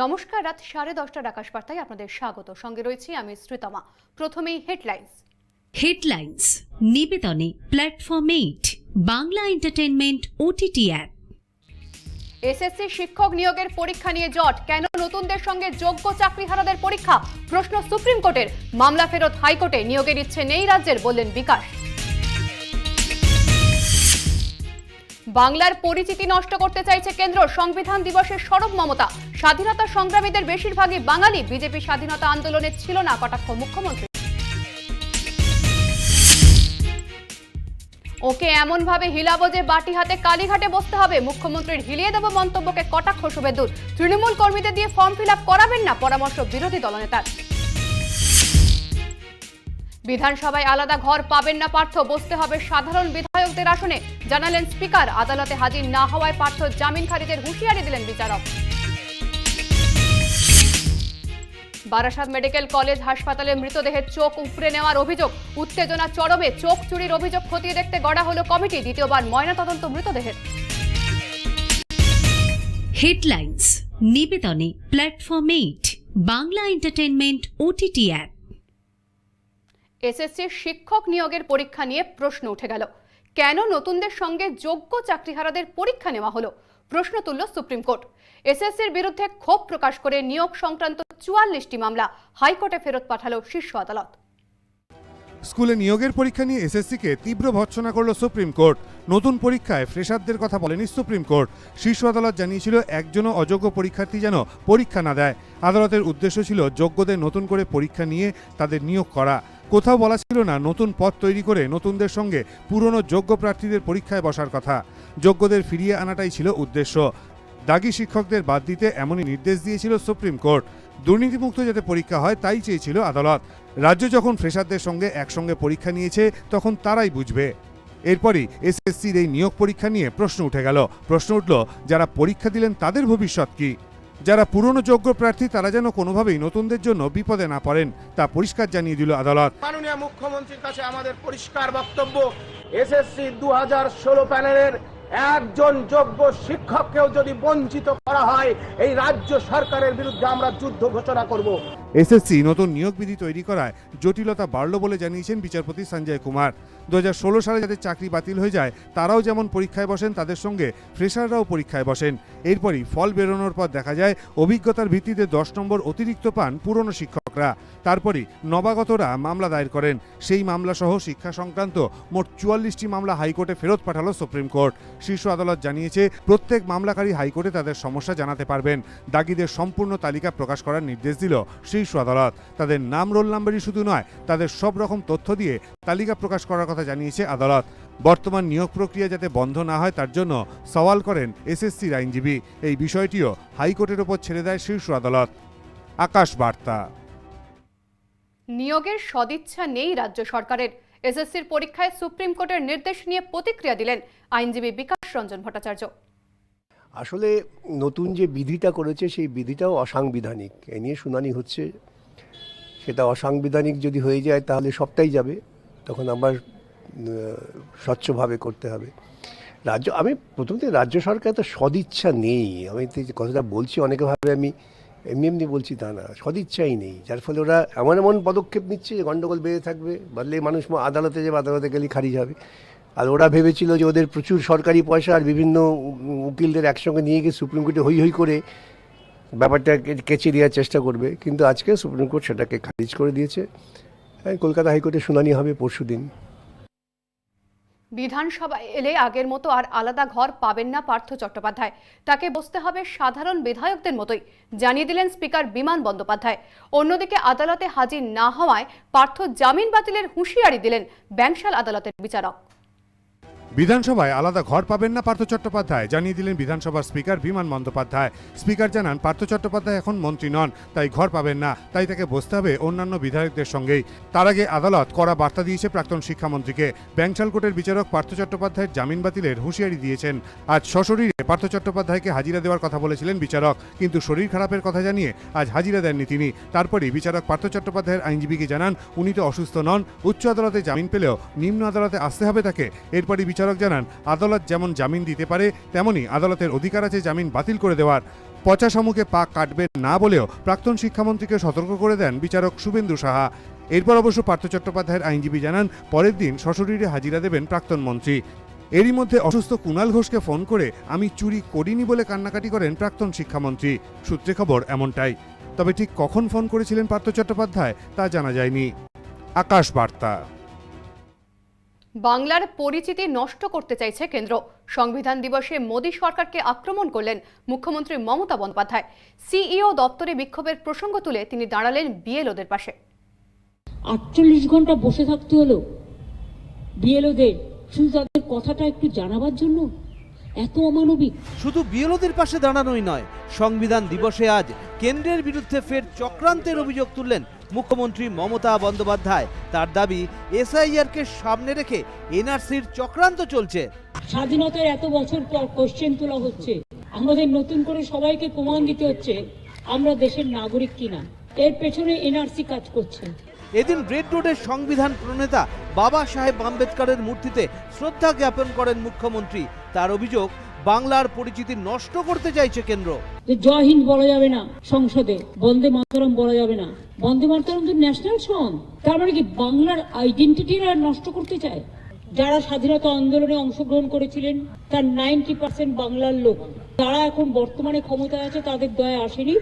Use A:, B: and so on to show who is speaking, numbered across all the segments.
A: নমস্কার রাত সাড়ে দশটার আকাশবার্তায় আপনাদের স্বাগত। সঙ্গে রয়েছি আমি শ্রীতমা। প্রথমেই headlines.
B: Headlines নিবেদনে platform eight Bangla entertainment OTT app
A: SSC শিক্ষক নিয়োগের পরীক্ষা নিয়ে জট। কেন নতুনদের সঙ্গে যোগ্য চাকরিহারাদের পরীক্ষা? প্রশ্ন সুপ্রিম কোর্টের। মামলা ফেরত হাইকোর্টে। নিয়োগের ইচ্ছে নেই রাজ্যের বললেন বিকাশ। বাংলার পরিচিতি নষ্ট করতে চাইছে কেন্দ্র। সংবিধান দিবসের সরব মমতা। স্বাধীনতা সংগ্রামীদের বেশিরভাগই বাঙালি। বিজেপি স্বাধীনতা আন্দোলনে ছিল না, কটাক্ষ মুখ্যমন্ত্রী। ওকে এমন ভাবে হিলাবো যে বাটি হাতে কালীঘাটে বসতে হবে। মুখ্যমন্ত্রীর হিলিয়ে দেব মন্তব্যকে কটাক্ষ শুভেন্দুর তৃণমূল কর্মীদের দিয়ে ফর্ম ফিল করাবেন না পরামর্শ বিরোধী দলনেতার। বিধানসভায় আলাদা ঘর পাবেন না পার্থ। বসতে হবে সাধারণ বিধায়কদের আসনে জানালেন স্পিকার। আদালতে হাজির না হওয়ায় পার্থ জামিন খারিজের হুঁশিয়ারি দিলেন বিচারক। বারাসাত মেডিকেল কলেজ হাসপাতালে মৃতদেহের চোখ উপড়ে নেওয়ার অভিযোগ। উত্তেজনা চরমে চোখ চুরির অভিযোগ খতিয়ে দেখতে গড়া হলো কমিটি। দ্বিতীয়বার ময়নাতদন্ত মৃতদেহের।
B: Headlines নিবেদনে platform eight Bangla entertainment OTT app.
A: এসএসসির শিক্ষক নিয়োগের পরীক্ষা নিয়ে প্রশ্ন উঠে গেল। কেন নতুনদের সঙ্গে যোগ্য চাকরিহারাদের পরীক্ষা নেওয়া হলো? প্রশ্ন তুলল সুপ্রিম কোর্ট। এসএসসির বিরুদ্ধে ক্ষোভ প্রকাশ করে নিয়োগ সংক্রান্ত চুয়াল্লিশটি মামলা হাইকোর্টে ফেরত পাঠালো শীর্ষ আদালত।
C: স্কুলে নিয়োগের পরীক্ষা নিয়ে এসএসসিকে তীব্র ভর্ৎসনা করল সুপ্রিম কোর্ট। নতুন পরীক্ষায় ফ্রেশারদের কথা বলেনি সুপ্রিম কোর্ট। শীর্ষ আদালত জানিয়েছিল, একজনও অযোগ্য পরীক্ষার্থী যেন পরীক্ষা না দেয়। আদালতের উদ্দেশ্য ছিল যোগ্যদের নতুন করে পরীক্ষা নিয়ে তাদের নিয়োগ করা। কোথাও বলা ছিল না নতুন পথ তৈরি করে নতুনদের সঙ্গে পুরনো যোগ্য প্রার্থীদের পরীক্ষায় বসার কথা। যোগ্যদের ফিরিয়ে আনাটাই ছিল উদ্দেশ্য। দাগি শিক্ষকদের বাদ দিতে এমনই নির্দেশ দিয়েছিল সুপ্রিম কোর্ট। দুর্নীতিমুক্ত যাতে পরীক্ষা হয়, তাই চেয়েছিল আদালত। রাজ্য যখন ফ্রেশারদের সঙ্গে একসঙ্গে পরীক্ষা নিয়েছে, তখন তারাই বুঝবে। এরপরই এসএসসির এই নিয়োগ পরীক্ষা নিয়ে প্রশ্ন উঠে গেল। প্রশ্ন উঠল, যারা পরীক্ষা দিলেন তাদের ভবিষ্যৎ কি? যারা পুরনো যোগ্য প্রার্থী তারা যেন কোনোভাবেই নতুনদের জন্য বিপদে না পড়েন তা পরিষ্কার জানিয়ে দিল আদালত।
D: মাননীয় মুখ্যমন্ত্রীর কাছে আমাদের পরিষ্কার বক্তব্য এসএসসি দু হাজার ষোলো প্যানেলের একজন যোগ্য শিক্ষককেও যদি বঞ্চিত করা হয় এই রাজ্য সরকারের বিরুদ্ধে আমরা যুদ্ধ ঘোষণা করব।
C: এসএসসি নতুন নিয়োগ বিধি তৈরি করায় জটিলতা বাড়ল বলে জানিয়েছেন বিচারপতি সঞ্জয় কুমার। দু হাজার ষোলো সালে যাদের চাকরি বাতিল হয়ে যায়, তারাও যেমন পরীক্ষায় বসেন, তাদের সঙ্গে ফ্রেশাররাও পরীক্ষায় বসেন। এরপরই ফল বেরোনোর পর দেখা যায়, অভিজ্ঞতার ভিত্তিতে দশ নম্বর অতিরিক্ত পান পুরনো শিক্ষকরা। তারপরই নবাগতরা মামলা দায়ের করেন। সেই মামলা সহ শিক্ষা সংক্রান্ত মোট চুয়াল্লিশটি মামলা হাইকোর্টে ফেরত পাঠালো সুপ্রিম কোর্ট। শীর্ষ আদালত জানিয়েছে, প্রত্যেক মামলাকারী হাইকোর্টে তাদের সমস্যা জানাতে পারবেন। দাগিদের সম্পূর্ণ তালিকা প্রকাশ করার নির্দেশ দিল শীর্ষ আদালত। তাদের নাম রোল নাম্বারই শুধু নয়, তাদের সব রকম তথ্য দিয়ে তালিকা প্রকাশ করার কথা জানিয়েছে আদালত। বর্তমান নিয়োগ প্রক্রিয়া যাতে বন্ধ না হয় তার জন্য সওয়াল করেন এসএসসির আইনজীবী। এই বিষয়টিও হাইকোর্টের ওপর ছেড়ে দেয় শীর্ষ আদালত। আকাশ বার্তা।
A: নিয়োগের সদিচ্ছা নেই রাজ্য সরকারের। এসএসসির পরীক্ষায় সুপ্রিম কোর্টের নির্দেশ নিয়ে প্রতিক্রিয়া দিলেন আইনজীবী বিকাশ রঞ্জন ভট্টাচার্য।
E: আসলে নতুন যে বিধিটা করেছে সেই বিধিটাও অসাংবিধানিক। এ নিয়ে শুনানি হচ্ছে। সেটা অসাংবিধানিক যদি হয়ে যায় তাহলে সবটাই যাবে। তখন আবার উম, স্বচ্ছভাবে করতে হবে। রাজ্য আমি প্রথমত রাজ্য সরকার তো সদিচ্ছা নেই। আমি তো কথাটা বলছি অনেকে ভাবে আমি এমনি এমনি বলছি তা না সদিচ্ছাই নেই। যার ফলে ওরা এমন এমন পদক্ষেপ নিচ্ছে যে গণ্ডগোল বেড়ে থাকবে বললে মানুষ আদালতে যাবে আদালতে গেলে খারিজ হবে আর ওরা ভেবেছিল যে ওদের প্রচুর সরকারি পয়সা আর বিভিন্ন উকিলদের একসঙ্গে নিয়ে গিয়ে সুপ্রিম কোর্টে হই হই করে ব্যাপারটা কেচে দেওয়ার চেষ্টা করবে। কিন্তু আজকে সুপ্রিম কোর্ট সেটাকে খারিজ করে দিয়েছে। হ্যাঁ, কলকাতা হাইকোর্টে শুনানি হবে পরশু দিন
A: বিধানসভায় এলে আগের মতো আর আলাদা ঘর পাবেন না পার্থ চট্টোপাধ্যায়। তাকে বসতে হবে সাধারণ বিধায়কদের মতোই, জানিয়ে দিলেন স্পিকার বিমান বন্দ্যোপাধ্যায়। অন্যদিকে আদালতে হাজির না হওয়ায় পার্থ জামিন বাতিলের হুঁশিয়ারি দিলেন ব্যাংশাল আদালতের বিচারক।
C: বিধানসভায় আলাদা ঘর পাবেন না পার্থ চট্টোপাধ্যায়। জানিয়ে দিলেন বিধানসভার স্পিকার বিমান বন্দ্যোপাধ্যায়। স্পিকার জানান, পার্থ চট্টোপাধ্যায় এখন মন্ত্রী নন, তাই ঘর পাবেন না, তাই তাকে বসতে হবে অন্যান্য বিধায়কদের সঙ্গেই। তার আগে আদালত কড়া বার্তা দিয়েছে প্রাক্তন শিক্ষামন্ত্রীকে। ব্যাংশাল কোর্টের বিচারক পার্থ চট্টোপাধ্যায়ের জামিন বাতিলের হুঁশিয়ারি দিয়েছেন। আজ সশরীরে পার্থ চট্টোপাধ্যায়কে হাজিরা দেওয়ার কথা বলেছিলেন বিচারক, কিন্তু শরীর খারাপের কথা জানিয়ে আজ হাজিরা দেননি তিনি। তারপরই বিচারক পার্থ চট্টোপাধ্যায়ের আইনজীবীকে জানান, উনি তো অসুস্থ নন, উচ্চ আদালতে জামিন পেলেও নিম্ন আদালতে আসতে হবে তাকে। এরপরই বিচারক জানান, আদালত যেমন জামিন দিতে পারে, তেমনি আদালতের অধিকার আছে জামিন বাতিল করে দেওয়ার। পচা শামুকে পা কাটবেন না বলেও প্রাক্তন শিক্ষামন্ত্রীকে সতর্ক করে দেন বিচারক শুভেন্দু সাহা। এরপর অবশ্য পার্থ চট্টোপাধ্যায়ের আইনজীবী জানান, পরের দিন সশরীরে হাজিরা দেবেন প্রাক্তন মন্ত্রী। এরই মধ্যে অসুস্থ কুণাল ঘোষকে ফোন করে, আমি চুরি করিনি বলে কান্নাকাটি করেন প্রাক্তন শিক্ষামন্ত্রী। সূত্রে খবর এমনটাই। তবে ঠিক কখন ফোন করেছিলেন পার্থ চট্টোপাধ্যায়, তা জানা যায়নি। আকাশ বার্তা।
A: বাংলার পরিচিতি নষ্ট করতে চাইছে কেন্দ্র। সংবিধান দিবসে মোদী সরকারকে আক্রমণ করলেন মুখ্যমন্ত্রী মমতা বন্দ্যোপাধ্যায়। সিইও দপ্তরে বিক্ষোভের প্রসঙ্গ তুলে তিনি দাঁড়ালেন বিএলওদের পাশে।
F: আটচল্লিশ ঘণ্টা বসে থাকতে হলো। বিএলওদের, শুধু তাদের কথাটা একটু জানাবার জন্য? এত অমানবিক।
G: শুধু বিএলওদের পাশে দাঁড়ানোই নয় সংবিধান দিবসে আজ কেন্দ্রের বিরুদ্ধে ফের চক্রান্তের অভিযোগ তুললেন মুখ্যমন্ত্রী মমতা বন্দ্যোপাধ্যায়। তার দাবি এসআইআরকে সামনে রেখে এনআরসির চক্রান্ত চলছে।
F: স্বাধীনতার এত বছর পর কোশ্চেন তোলা হচ্ছে। আমাদের নতুন করে সবাইকে প্রমাণ দিতে হচ্ছে আমরা দেশের নাগরিক কিনা? এর পেছনে এনআরসি কাজ করছে।
G: এদিন রেড রোডের সংবিধান প্রণেতা বাবা সাহেব আম্বেদকরের মূর্তিতে শ্রদ্ধা জ্ঞাপন করেন মুখ্যমন্ত্রী। তার অভিযোগ বাংলার পরিচিতি নষ্ট করতে চাইছে কেন্দ্র।
F: যে জয় হিন্দ বলা যাবে না সংসদে বন্দে মাতরম বলা যাবে না। বন্দে মাতরম তো ন্যাশনাল সং তার মানে কি বাংলার আইডেন্টিটি নষ্ট করতে চায়? যারা স্বাধীনতা আন্দোলনে অংশগ্রহণ করেছিলেন তার নাইনটি পার্সেন্ট বাংলার লোক। তারা এখন বর্তমানে ক্ষমতায় আছে তাদের দয়া আসেনি।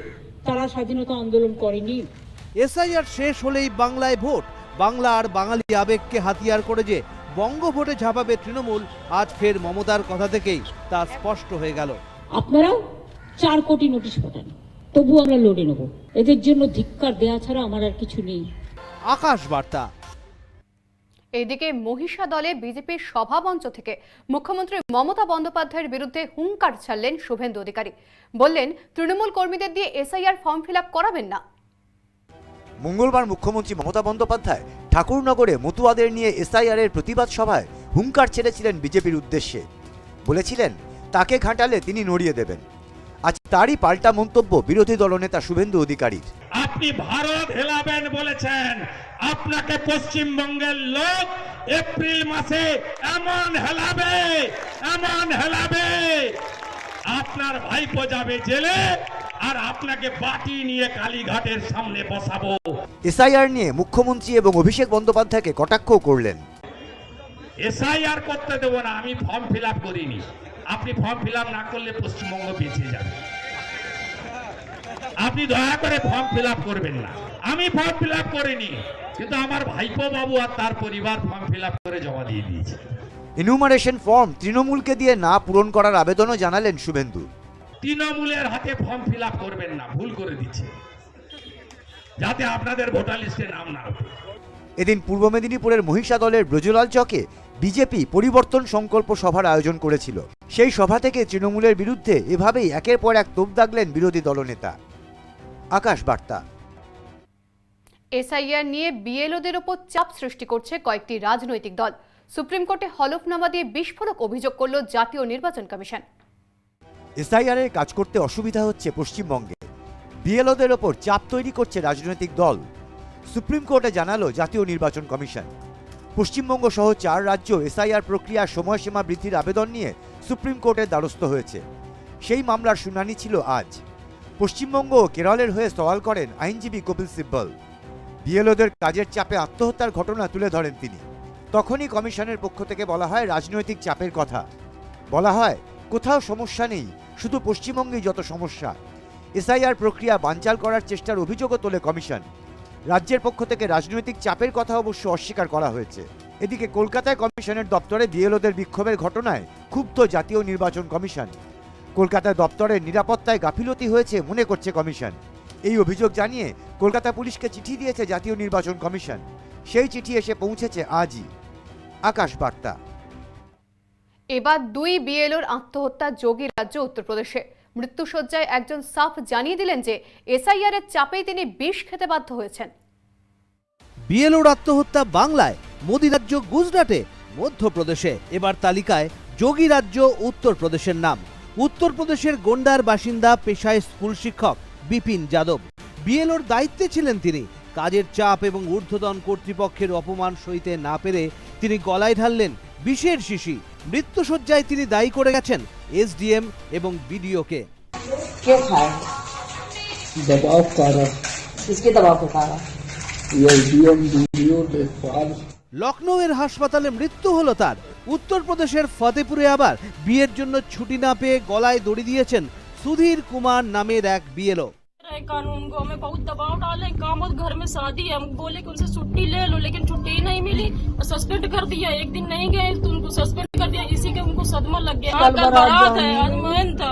F: তারা স্বাধীনতা আন্দোলন করেনি।
G: এসআইআর শেষ হলেই বাংলায় ভোট। বাংলা আর বাঙালি আবেগকে হাতিয়ার করে যে বঙ্গ ভোটে ঝাঁপাবে তৃণমূল আজ ফের মমতার কথা থেকেই তা স্পষ্ট হয়ে গেল।
F: আপনারা চার কোটি নোটিশ পাঠান তবু আমরা লড়ে নেব। এদের জন্য ধিক্কার দেয়া ছাড়া আমার আর কিছু নেই।
G: আকাশ বার্তা।
A: এদিকে মহিষা দলে বিজেপির সভামঞ্চ থেকে মুখ্যমন্ত্রী মমতা বন্দ্যোপাধ্যায়ের বিরুদ্ধে হুঙ্কার ছাড়লেন শুভেন্দু অধিকারী। বললেন তৃণমূল কর্মীদের দিয়ে এসআইআর ফর্ম ফিল করাবেন না।
H: মঙ্গলবার মুখ্যমন্ত্রী মমতা বন্দ্যোপাধ্যায় ঠাকুরনগরে মতুয়াদের নিয়ে এসআইআর এর প্রতিবাদ সভায় হুঙ্কার ছেড়েছিলেন বিজেপির উদ্দেশ্যে। বলেছিলেন, তাকে ঘাঁটালে তিনি নড়িয়ে দেবেন। আজ তারই পাল্টা মন্তব্য বিরোধী দলনেতা শুভেন্দু অধিকারীর।
I: আপনি ভারত হেলাবেন বলেছেন, আপনাকে পশ্চিমবঙ্গের লোক এপ্রিল মাসে এমন হেলাবে এমন হেলাবে। আপনার ভাইপো যাবে জেলে আর আপনাকে বাটি নিয়ে কালীঘাটের সামনে বসাবো।
H: এসআইআর নিয়ে মুখ্যমন্ত্রী এবং অভিষেক বন্দ্যোপাধ্যায়কে কটাক্ষও করলেন।
I: এসআইআর করতে দেবো না আমি ফর্ম ফিল করিনি। আপনি ফর্ম ফিল না করলে পশ্চিমবঙ্গ পিছিয়ে যাবে। আপনি দয়া করে ফর্ম ফিল আপ করবেন না। আমি ফর্ম ফিল আপ করিনি কিন্তু আমার ভাইপো বাবু আর তার পরিবার ফর্ম ফিল আপ করে জমা দিয়ে দিয়েছে।
H: ইনুমারেশন ফর্ম তৃণমূলকে দিয়ে না পূরণ করার আবেদনও জানালেন শুভেন্দু।
I: তৃণমূলের হাতে ফর্ম ফিল করবেন না ভুল করে দিচ্ছে। যাতে আপনাদের ভোটার লিস্টে নাম না
H: এদিন পূর্ব মেদিনীপুরের মহিষা দলের ব্রজলাল চকে বিজেপি পরিবর্তন সংকল্প সভার আয়োজন করেছিল। সেই সভা থেকে তৃণমূলের বিরুদ্ধে এভাবেই একের পর এক তোপ দাগলেন বিরোধী দলনেতা। আকাশ বার্তা।
A: এসআইআর নিয়ে বিএলওদের ওপর চাপ সৃষ্টি করছে কয়েকটি রাজনৈতিক দল। সুপ্রিম কোর্টে হলফনামা দিয়ে বিস্ফোরক অভিযোগ করল জাতীয় নির্বাচন কমিশন।
H: এসআইআর এর কাজ করতে অসুবিধা হচ্ছে পশ্চিমবঙ্গে। বিএলওদের ওপর চাপ তৈরি করছে রাজনৈতিক দল। সুপ্রিম কোর্টে জানালো জাতীয় নির্বাচন কমিশন। পশ্চিমবঙ্গ সহ চার রাজ্য এসআইআর প্রক্রিয়ার সময়সীমা বৃদ্ধির আবেদন নিয়ে সুপ্রিম কোর্টের দ্বারস্থ হয়েছে। সেই মামলার শুনানি ছিল আজ। পশ্চিমবঙ্গ ও কেরলের হয়ে সওয়াল করেন আইনজীবী কপিল সিব্বল। বিএলওদের কাজের চাপে আত্মহত্যার ঘটনা তুলে ধরেন তিনি। তখনই কমিশনের পক্ষ থেকে বলা হয় রাজনৈতিক চাপের কথা। বলা হয় কোথাও সমস্যা নেই, শুধু পশ্চিমবঙ্গেই যত সমস্যা। এসআইআর প্রক্রিয়া বানচাল করার চেষ্টার অভিযোগও তোলে কমিশন। রাজ্যের পক্ষ থেকে রাজনৈতিক চাপের কথা অবশ্য অস্বীকার করা হয়েছে। এদিকে কলকাতায় কমিশনের দপ্তরে বিএলওদের বিক্ষোভের ঘটনায় ক্ষুব্ধ জাতীয় নির্বাচন কমিশন। কলকাতায় দপ্তরের নিরাপত্তায় গাফিলতি হয়েছে মনে করছে কমিশন। এই অভিযোগ জানিয়ে কলকাতা পুলিশকে চিঠি দিয়েছে জাতীয় নির্বাচন কমিশন। সেই চিঠি এসে পৌঁছেছে আজই। আকাশ বার্তা।
A: এবার দুই বিএলওর আত্মহত্যা যোগী রাজ্য উত্তরপ্রদেশে। মৃত্যুসজ্জায় একজন সাফ জানিয়ে দিলেন যে এসআইআর এর চাপেই তিনি বিষ খেতে বাধ্য হয়েছেন।
G: বিএলওর আত্মহত্যা বাংলায়, মোদি রাজ্য গুজরাটে, মধ্যপ্রদেশে। এবার তালিকায় যোগী রাজ্য উত্তরপ্রদেশের নাম। উত্তরপ্রদেশের গোন্ডার বাসিন্দা পেশায় স্কুল শিক্ষক বিপিন যাদব। বিএলওর দায়িত্বে ছিলেন তিনি। কাজের চাপ এবং ঊর্ধ্বতন কর্তৃপক্ষের অপমান সইতে না পেরে তিনি গলায় ঢাললেন বিষের শিশি মৃত্যুসজ্জায় তিনি দায়ী করে গেছেন এসডিএম এবং বিডিওকে
J: क्या खाया
K: दबाव कारण
J: किसके दबाव के कारण
K: ये डीएम वीडियो लेखपाल
G: লখনৌয়ের হাসপাতালে মৃত্যু হলো তার উত্তরপ্রদেশের ফতেপুরে আবার বিয়ের জন্য ছুটি না পেয়ে গলায় দড়ি দিয়েছেন সুধীর কুমার नामेर এক বিএলও
F: कानून को हमें बहुत दबाव डाले काम और घर में शादी है हम बोले कि उनसे छुट्टी ले लो लेकिन छुट्टी ही नहीं मिली और सस्पेंड कर दिया एक दिन नहीं गए तो उनको सस्पेंड कर दिया इसी के उनको सदमा लग गया
J: कल
F: कल
J: बारात
F: बारात है
J: जानी
F: आज मोहन था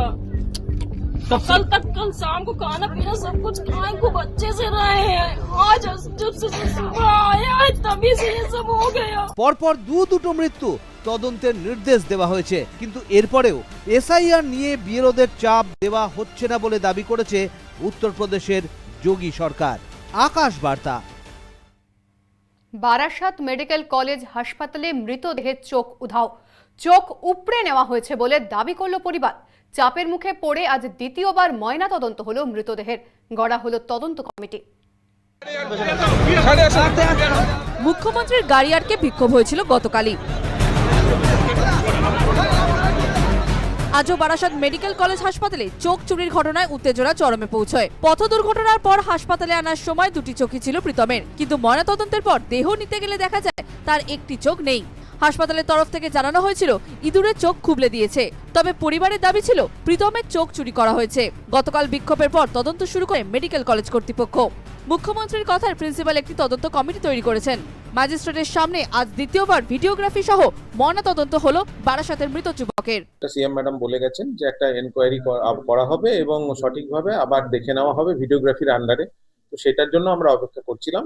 F: कल तक कल शाम को खाना पीना सब कुछ खाए खूब अच्छे से रहे हैं आज जब से सुबह आया है तभी से ये सब हो गया
G: পরপর দু দুটো মৃত্যু তদন্তের নির্দেশ দেওয়া হয়েছে কিন্তু এরপরেও এসআইআর নিয়ে বিএলওদের চাপ দেওয়া হচ্ছে না বলে দাবি করেছে উত্তরপ্রদেশের যোগী সরকার। আকাশ বার্তা।
A: বারাসাত মেডিকেল কলেজ হাসপাতালে মৃতদেহের চোখ উধাও। চোখ উপড়ে নেওয়া হয়েছে বলে দাবি করল পরিবার। চাপের মুখে পড়ে আজ দ্বিতীয়বার ময়না তদন্ত হলো মৃতদেহের। গড়া হলো তদন্ত কমিটি।
L: মুখ্যমন্ত্রীর গাড়ি আটকে বিক্ষোভ হয়েছিল গতকালই। আজও বারাসাত মেডিকেল কলেজ হাসপাতালে চোখ চুরির ঘটনায় উত্তেজনা চরমে পৌঁছয়। পথ দুর্ঘটনার পর হাসপাতালে আনার সময় দুটি চোখই ছিল প্রীতমের। কিন্তু ময়নাতদন্তের পর দেহ নিতে গেলে দেখা যায় তার একটি চোখ নেই। হাসপাতালের তরফ থেকে জানানো হয়েছিল, ইঁদুরের চোখ খুবলে দিয়েছে। তবে পরিবারের দাবি ছিল, প্রীতমের চোখ চুরি করা হয়েছে। গতকাল বিক্ষোভের পর তদন্ত শুরু করে মেডিকেল কলেজ কর্তৃপক্ষ। মুখ্যমন্ত্রীর কথার প্রিন্সিপাল একটি তদন্ত কমিটি তৈরি করেছেন। ম্যাজিস্ট্রেটের সামনে আজ দ্বিতীয়বার ভিডিওগ্রাফি সহ ময়নাতদন্ত হলো বারাসাতের মৃত যুবকের।
M: সিএম ম্যাডাম বলে গেছেন যে একটা এনকোয়ারি করা হবে এবং সঠিকভাবে আবার দেখে নেওয়া হবে ভিডিওগ্রাফির আন্ডারে তো সেটার জন্য আমরা অপেক্ষা করছিলাম।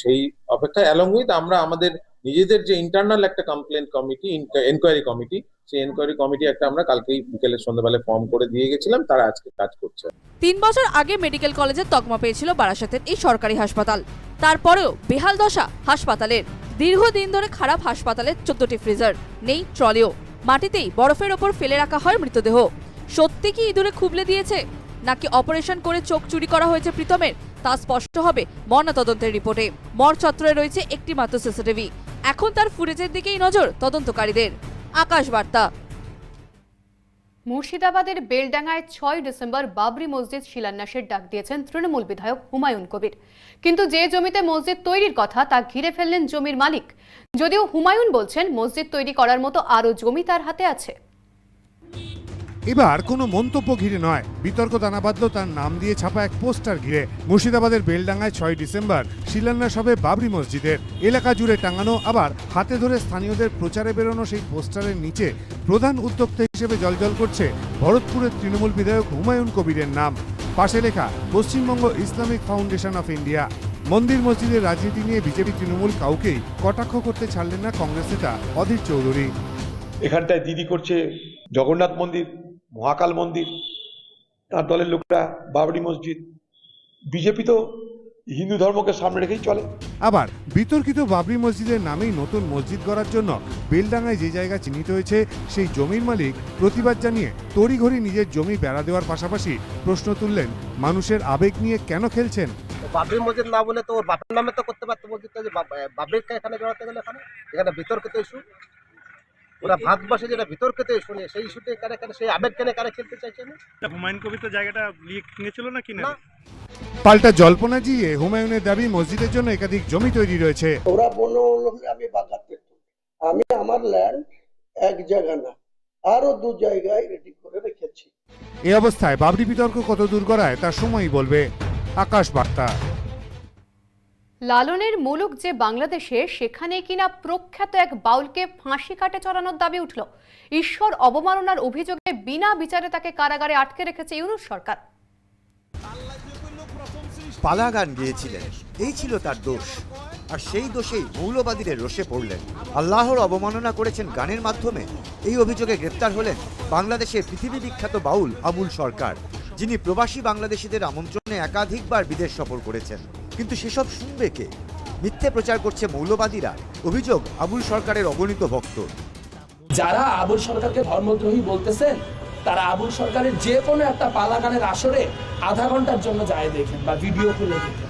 M: সেই অপেক্ষা অ্যালং উইথ আমরা আমাদের নিজেদের যে ইন্টারনাল একটা কমপ্লেন কমিটি এনকোয়ারি কমিটি সেই এনকোয়ারি কমিটি একটা আমরা কালকেই বিকেলে সন্ধ্যাবেলায় ফর্ম করে দিয়ে গেছিলাম, তারা আজকে কাজ করছে।
L: তিন বছর আগে মেডিকেল কলেজের তকমা পেয়েছিল বারাসাতের এই সরকারি হাসপাতাল। তারপরেও বেহাল দশা হাসপাতালের। দীর্ঘদিন ধরে খারাপ হাসপাতালের চোদ্দটি ফ্রিজার নেই, ট্রলিও। মাটিতেই বরফের ওপর ফেলে রাখা হয় মৃতদেহ। সত্যি কি ইঁদুরে খুবলে দিয়েছে? নাকি অপারেশন করে চোখ চুরি করা হয়েছে প্রীতমের? তা স্পষ্ট হবে ময়নাতদন্তের রিপোর্টে। মর চত্বরে রয়েছে একটি মাত্র সিসিটিভি এখন তার ফুটেজের দিকেই নজর তদন্তকারীদের। আকাশ বার্তা
A: মুর্শিদাবাদের বেলডাঙ্গায় ছয় ডিসেম্বর বাবরি মসজিদ শিলান্যাসের ডাক দিয়েছেন তৃণমূল বিধায়ক হুমায়ুন কবির। কিন্তু যে জমিতে মসজিদ তৈরির কথা তা ঘিরে ফেললেন জমির মালিক। যদিও হুমায়ুন বলছেন, মসজিদ তৈরি করার মতো আরও জমি তার হাতে আছে।
C: এবার কোনো মন্তব্য ঘিরে নয়। বিতর্ক দানা বাঁধল তার নাম দিয়ে ছাপা এক পোস্টার ঘিরে। মুর্শিদাবাদের বেলডাঙ্গায় ছয় ডিসেম্বর শিলান্যাস হবে বাবরি মসজিদের। এলাকা জুড়ে টাঙানো, আবার হাতে ধরে স্থানীয়দের প্রচারে বেরোনো সেই পোস্টারের নিচে প্রধান উদ্যোক্তা হিসেবে জলজল করছে ভরতপুরের তৃণমূল বিধায়ক হুমায়ুন কবিরের নাম। পাশে লেখা, Paschimbanga Islamic foundation of India. মন্দির মসজিদের রাজনীতি নিয়ে বিজেপি তৃণমূল কাউকেই কটাক্ষ করতে ছাড়লেন না কংগ্রেস নেতা অধীর চৌধুরী।
K: এখানটায় দিদি করছে জগন্নাথ মন্দির। মহাকাল মন্দির তার দলের লোকরা বাবরি মসজিদ বিজেপি তো হিন্দু ধর্মকে সামনে রেখেই চলে।
C: আবার বিতর্কিত বাবরি মসজিদের নামেই নতুন মসজিদ গড়ার জন্য বেলডাঙ্গায় যে জায়গা চিহ্নিত হয়েছে সেই জমির মালিক প্রতিবাদ জানিয়ে তড়িঘড়ি নিজের জমি বেড়া দেওয়ার পাশাপাশি প্রশ্ন তুললেন মানুষের আবেগ নিয়ে কেন খেলছেন?
D: বাবরি মসজিদ না বলে তো ওর বাপের নামে তো করতে পারতো মসজিদটা যে বাবরিকে এখানে বেড়াতে গেলে এখানে? এখানে বিতর্কিত ইস্যু ওরা ভারতবর্ষে যেটা বিতর্কিত নিয়ে সেই ইস্যুতে কারে কারে সেই আবেগ কেনে কারে খেলতে চাইছে না?
K: হুমায়ুন কবির তো জায়গাটা কিনেছিল না কিনে
C: না। পাল্টা জল্পনা জিয়ে হুমায়ুনের দাবি মসজিদের জন্য একাধিক জমি তৈরি রয়েছে।
K: ওরা বলল আমি বাগাতে আমি আমার ল্যান্ড এক জায়গা না আরও দু জায়গায় রেডি করে রেখেছি।
C: এই অবস্থায় বাবরি বিতর্ক কত দূর গড়ায় তার সময়ই বলবে। আকাশ বার্তা।
A: লালনের মুলুক যে বাংলাদেশে, সেখানে কিনা প্রখ্যাত এক বাউলকে ফাঁসি কাটে চড়ানোর দাবি উঠল। ঈশ্বর অবমাননার অভিযোগে বিনা বিচারে তাকে কারাগারে আটকে রেখেছে ইউনুস সরকার।
H: পালা গান গেয়েছিলেন। এই ছিল তার দোষ। আর সেই দোষেই মৌলবাদীরা রসে পড়লেন। আল্লাহর অবমাননা করেছেন গানের মাধ্যমে। এই অভিযোগে গ্রেপ্তার হলেন বাংলাদেশের পৃথিবী বিখ্যাত বাউল আবুল সরকার, যিনি প্রবাসী বাংলাদেশিদের আমন্ত্রণে একাধিকবার বিদেশ সফর করেছেন। কিন্তু সেসব শুনবে কে? মিথ্যে প্রচার করছে মৌলবাদীরা। অভিযোগ আবুল সরকারের অগণিত ভক্ত।
K: যারা আবুল সরকারকে ধর্মদ্রোহী বলতেছেন তারা আবুল সরকারের যে কোনো একটা পালা গানের আসরে আধা ঘণ্টার জন্য যায় দেখেন বা ভিডিও খুলে দেখেন।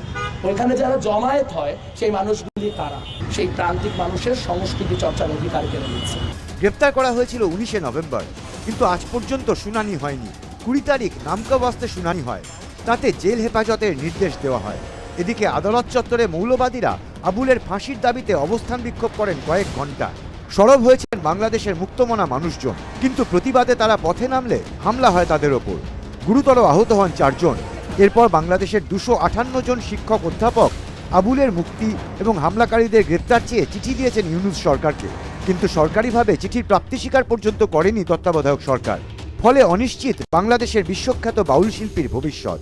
K: ওইখানে যারা জমায়েত হয় সেই মানুষগুলি কারা? সেই প্রান্তিক মানুষের সংস্কৃতি চর্চার অধিকার কেড়ে নিচ্ছে।
H: গ্রেপ্তার করা হয়েছিল উনিশে নভেম্বর কিন্তু আজ পর্যন্ত শুনানি হয়নি। কুড়ি তারিখ নামকা বাস্তে শুনানি হয়। তাতে জেল হেফাজতের নির্দেশ দেওয়া হয়। এদিকে আদালত চত্বরে মৌলবাদীরা আবুলের ফাঁসির দাবিতে অবস্থান বিক্ষোভ করেন কয়েক ঘণ্টা সরব হয়েছেন বাংলাদেশের মুক্তমনা মানুষজন, কিন্তু প্রতিবাদে তারা পথে নামলে হামলা হয় তাদের ওপর। গুরুতর আহত হন চারজন। এরপর বাংলাদেশের দুশো আটান্ন জন শিক্ষক অধ্যাপক আবুলের মুক্তি এবং হামলাকারীদের গ্রেপ্তার চেয়ে চিঠি দিয়েছেন ইউনুস সরকারকে। কিন্তু সরকারিভাবে চিঠির প্রাপ্তি স্বীকার পর্যন্ত করেনি তত্ত্বাবধায়ক সরকার। ফলে অনিশ্চিত বাংলাদেশের বিশ্বখ্যাত বাউল শিল্পীর ভবিষ্যৎ।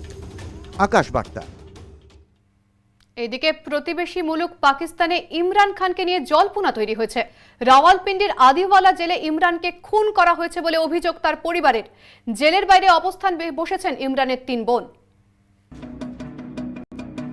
H: আকাশ বার্তা।
A: এদিকে প্রতিবেশী মুলুক পাকিস্তানে ইমরান খানকে নিয়ে জল্পনা তৈরি হয়েছে। রাওয়ালপিন্ডির আদিওয়ালা জেলে ইমরানকে খুন করা হয়েছে বলে অভিযোগ তার পরিবারের। জেলের বাইরে অবস্থান বসেছেন ইমরানের তিন বোন।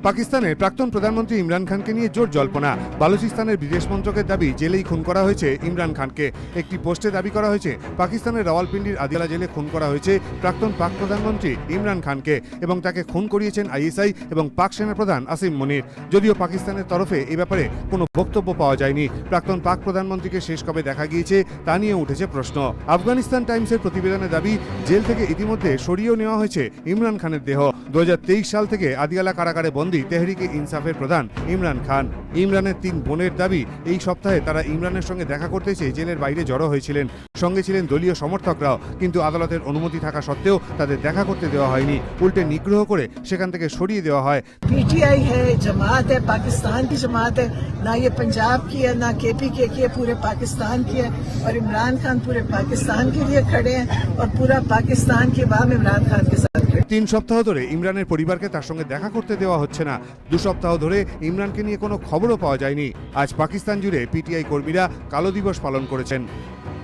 C: পাকিস্তানের প্রাক্তন প্রধানমন্ত্রী ইমরান খানকে নিয়ে জোর জল্পনা। বালুচিস্তানের বিদেশ মন্ত্রকের দাবি জেলেই খুন করা হয়েছে ইমরান খানকে। একটি পোস্টে দাবি করা হয়েছে, পাকিস্তানের রাওয়ালপিন্ডির আদিয়ালা জেলে খুন করা হয়েছে প্রাক্তন পাক প্রধানমন্ত্রী ইমরান খানকে এবং তাকে খুন করিয়েছেন আইএসআই এবং পাক সেনাপ্রধান আসিম মনির। যদিও পাকিস্তানের তরফে এ ব্যাপারে কোনো বক্তব্য পাওয়া যায়নি। প্রাক্তন পাক প্রধানমন্ত্রীকে শেষ কবে দেখা গিয়েছে তা নিয়ে উঠেছে প্রশ্ন। আফগানিস্তান টাইমসের প্রতিবেদনে দাবি, জেল থেকে ইতিমধ্যে সরিয়েও নেওয়া হয়েছে ইমরান খানের দেহ। দু হাজার তেইশ সাল থেকে আদিয়ালা কারাগারে বন্দী তেহরিকে ইনসাফের প্রধান ইমরান খান ইমরানের তিন বোনের দাবি এই সপ্তাহে তারা ইমরানের সঙ্গে দেখা করতে চেয়ে জেলের বাইরে জড়ো হয়েছিলেন সঙ্গে ছিলেন দলীয় সমর্থকরাও কিন্তু আদালতের অনুমতি থাকা সত্ত্বেও তাদের দেখা করতে দেওয়া হয়নি উল্টে নিগ্রহ করে সেখান থেকে সরিয়ে দেওয়া হয়
J: पीटीआई है जमात है पाकिस्तान की जमात है ना ये पंजाब की है ना केपी के की है पूरे पाकिस्तान की है और इमरान खान पूरे पाकिस्तान के लिए खड़े हैं और पूरा पाकिस्तान की बाम इमरान खान के साथ खड़े
C: তিন সপ্তাহ ধরে ইমরানের পরিবারকে তার সঙ্গে দেখা করতে দেওয়া হচ্ছে না। দু সপ্তাহ ধরে ইমরানকে নিয়ে কোনো খবরও পাওয়া যায়নি। আজ পাকিস্তান জুড়ে পিটিআই কর্মীরা কালো দিবস পালন করেছেন।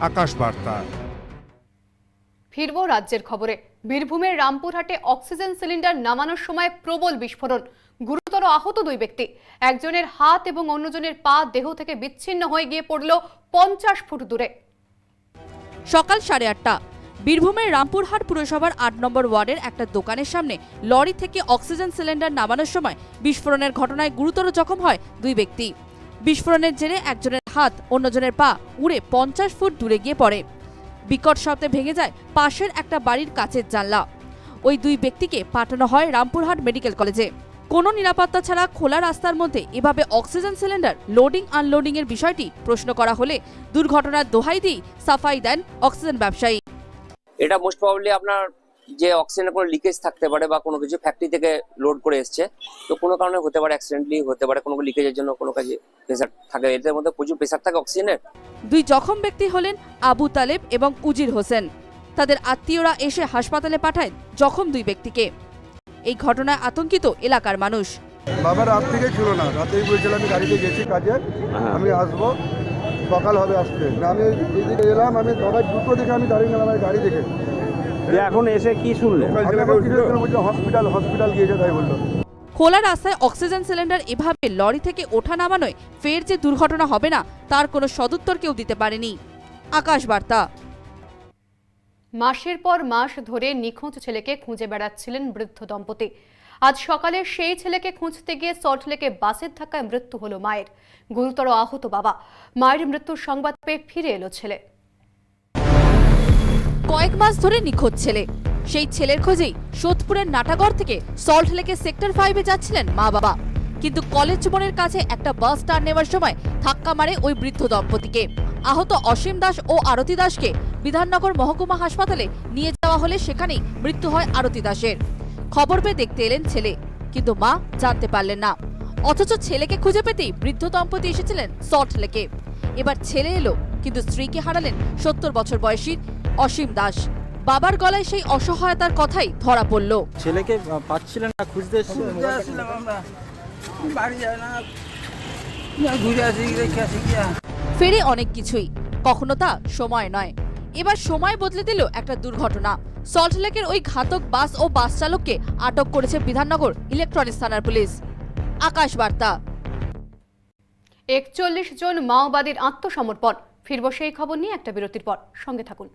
C: আকাশ বার্তা।
A: ফিরব রাজ্যের খবরে। বীরভূমের রামপুরহাটে অক্সিজেন সিলিন্ডার নামানোর সময় প্রবল বিস্ফোরণ। গুরুতর আহত দুই ব্যক্তি। একজনের হাত এবং অন্যজনের পা দেহ থেকে বিচ্ছিন্ন হয়ে গিয়ে পড়ল পঞ্চাশ ফুট দূরে।
L: সকাল সাড়ে আটটা। বীরভূমের রামপুরহাট পুরসভার আট নম্বর ওয়ার্ডের একটা দোকানের সামনে লরি থেকে অক্সিজেন সিলিন্ডার নামানোর সময় বিস্ফোরণের ঘটনায় গুরুতর জখম হয় দুই ব্যক্তি। বিস্ফোরণের জেরে একজনের হাত, অন্যজনের পা উড়ে পঞ্চাশ ফুট দূরে গিয়ে পড়ে। বিকট শব্দে ভেঙে যায় পাশের একটা বাড়ির কাছের জানলা। ওই দুই ব্যক্তিকে পাঠানো হয় রামপুরহাট মেডিকেল কলেজে। কোনো নিরাপত্তা ছাড়া খোলা রাস্তার মধ্যে এভাবে অক্সিজেন সিলিন্ডার লোডিং আনলোডিং এর বিষয়টি প্রশ্ন করা হলে দুর্ঘটনার দোহাই দিয়ে সাফাই দেন অক্সিজেন ব্যবসায়ী।
J: এটা মোস্ট প্রবাবলি আপনার যে অক্সিজেনের কোনো লিকেজ থাকতে পারে বা কোনো কিছু ফ্যাক্টরি থেকে লোড করে এসছে তো কোনো কারণে হতে পারে অ্যাক্সিডেন্টলি হতে পারে কোনো লিকেজের জন্য কোনো কাজে প্রেসার থাকে। এদের মধ্যে প্রচুর প্রেসার থাকে অক্সিজেনের
L: দুই জখম ব্যক্তি হলেন আবু তালেব এবং উজির হোসেন। তাদের আত্মীয়রা এসে হাসপাতালে পাঠায় জখম দুই ব্যক্তিকে। এই ঘটনায় আতঙ্কিত এলাকার মানুষ।
E: বাবা রাত থেকে ছিল না রাতেই বলছিল আমি গাড়িতে গেছি কাজে আমি আসব। সকাল হবে আসতে আমি যেদিকে এলাম আমি সবাই দুটো দেখে আমি দাঁড়িয়ে গেলাম আমি গাড়ি দেখে।
I: এখন এসে কি শুনলেন?
E: হসপিটাল হসপিটাল গিয়েছে তাই বলল।
L: খোলা রাস্তায় অক্সিজেন সিলিন্ডার এভাবে লরি থেকে ওঠা নামানোয় ফের যে দুর্ঘটনা হবে না তার কোনো সদুত্তর কেউ দিতে পারেনি। আকাশ বার্তা।
A: মাসের পর মাস ধরে নিখোঁজ ছেলেকে খুঁজে বেড়াচ্ছিলেন বৃদ্ধ দম্পতি। আজ সকালে সেই ছেলেকে খুঁজতে গিয়ে সল্টলেকে বাসের ধাক্কায় মৃত্যু হলো মায়ের। গুরুতর আহত বাবা। মায়ের মৃত্যুর সংবাদ পেয়ে ফিরে এলো ছেলে।
L: কয়েক মাস ধরে নিখোঁজ ছেলে। সেই ছেলের খোঁজেই সোদপুরের নাটাগড় থেকে সল্ট লেকের সেক্টর ফাইভে যাচ্ছিলেন মা বাবা। কিন্তু কলেজ জীবনের কাছে একটা বাস টার্ন নেওয়ার সময় ধাক্কা মারে ওই বৃদ্ধ দম্পতিকে। আহত অসীম দাস ও আরতি দাসকে বিধাননগর মহকুমা হাসপাতালে নিয়ে যাওয়া হলে সেখানেই মৃত্যু হয় আরতি দাসের। খবর পেয়ে দেখতে এলেন ছেলে। কিন্তু মা জানতে পারলেন না। অথচ ছেলেকে খুঁজে পেতেই বৃদ্ধ দম্পতি এসেছিলেন সল্ট লেকে। এবার ছেলে এলো কিন্তু স্ত্রীকে হারালেন সত্তর বছর বয়সী অসীম দাস। বাবার গলায় সেই অসহায়তার কথাই ধরা পড়ল।
I: ছেলেকে পাচ্ছিলেন না খুঁজতে
L: ফেরে অনেক কিছুই। কখনো তা সময় নয়। এবার সময় বদলে দিল একটা দুর্ঘটনা। সল্টলেকের ওই ঘাতক বাস ও বাস চালককে আটক করেছে বিধাননগর ইলেকট্রনিক্স থানার পুলিশ। আকাশ বার্তা
A: একচল্লিশ জন মাওবাদীর আত্মসমর্পণ। ফিরব সেই খবর নিয়ে একটা বিরতির পর। সঙ্গে থাকুন।